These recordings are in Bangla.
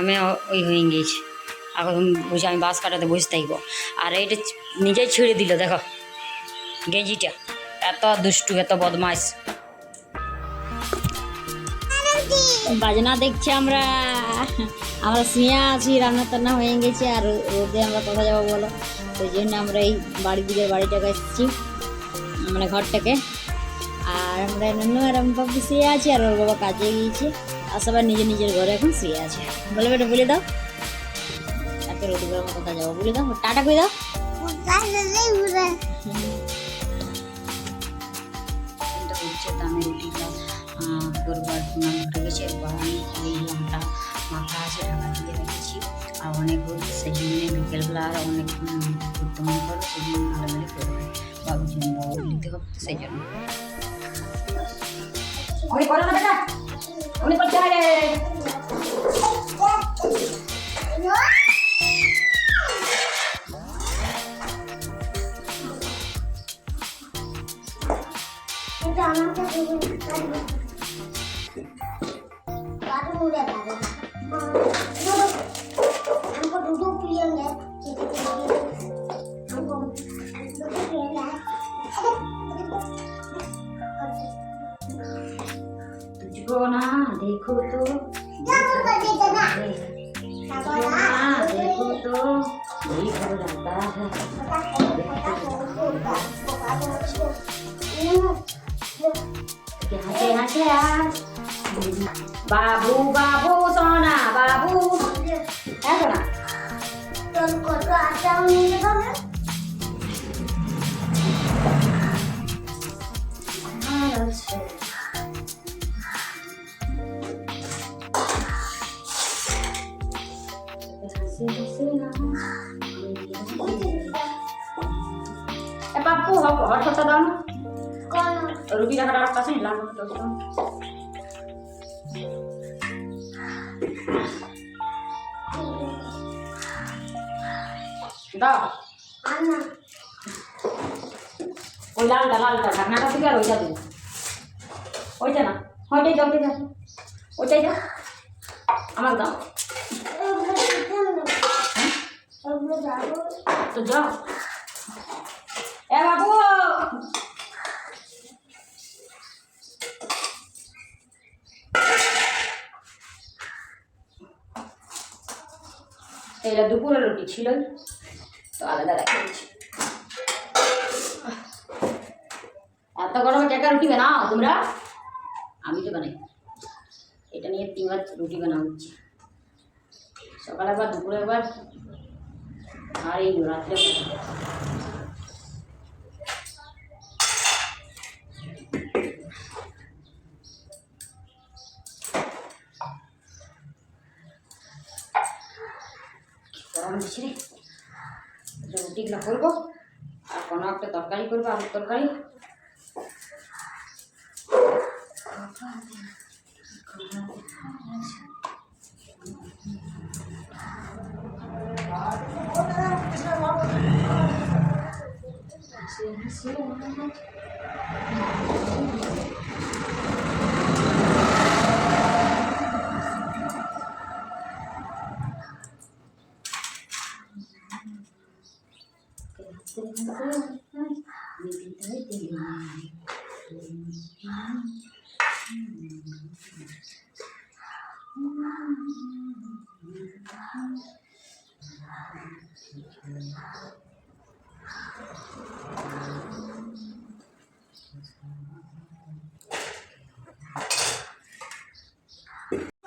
আমি ওই হয়ে গিয়েছি। এখন বুঝে আমি বাস কাটাতে বসে থাকব। আর এইটা নিজেই ছিঁড়ে দিল, দেখো। গেঞ্জিটা। এত দুষ্টু, এত বদমাইশ। বাজনা দেখছি আমরা। আমরা শুয়ে আছি রান্না টান্না হয়ে গেছে, আর রোদে আমরা কোথায় যাব বলো? ওই জন্য আমরা এই বাড়ি দিকে বাড়িটাকে এসেছি মানে ঘরটাকে। আর আমরা নন্নু আর আমি বাবু শুয়ে আছি, আর ওর বাবা কাজে গিয়েছে। আর সবাই নিজের নিজের ঘরে এখন শুয়ে আছে। বলে বেটা, বলে দাও। তাকে রোদি করে আমরা কোথায় যাব বলে দাও। টাটা করে দাও। চিন্তা তো আমি আছে আর অনেক সেই জন্য বিকেলবেলা আর অনেক সেই জন্য 오늘 빨리 하래. 나도 모래 나도. सोना, देखो तो। सोना देखो तो। ठीक हो जाता है क्या? बाबू बाबू, सोना, बाबू। है तुमको तो आता हूँ मेरे হটটা দাও না। রুটি রাখাটা রাখতে আসেনি লাল দাও। ওই লালটা লালটা ঢাকনাটা থেকে আর ওইটা দেবো। ওইটা না ওইটাই দাও ওইটাই দাও। ওইটাই দাও। আমার দাও। তো যাও। এটা দুপুরের রুটি ছিল। তো আলাদা রেখে দিচ্ছি। এত গরমে কেকা রুটি বানাও তোমরা? আমি তো বানাই। এটা নিয়ে তিনবার রুটি বানা হচ্ছে। সকালে একবার দুপুরে একবার আর এই রাত্রে দিচ্ছে রুটিগুলো করব। আর কোনো একটা তরকারি করব আলুর তরকারি।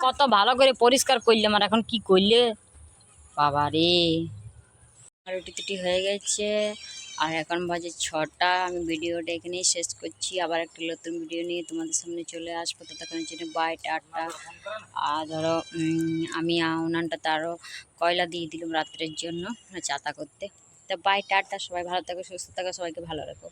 কত ভালো করে পরিষ্কার করলাম, আর এখন কি করলে? বাবা রে রুটি টুটি হয়ে গেছে। আর এখন বাজে ছটা, আমি ভিডিওটা এখানেই শেষ করছি। আবার একটা নতুন ভিডিও নিয়ে তোমাদের সামনে চলে আসব। ততক্ষণের জন্য বাই টাটা। আর ধরো আমি উনানটা উনানটাতে আরও কয়লা দিয়ে দিলাম রাত্রের জন্য, চাতা করতে। তা বাই টাটা। সবাই ভালো থাকো, সুস্থ থাকো, সবাইকে ভালো রাখো।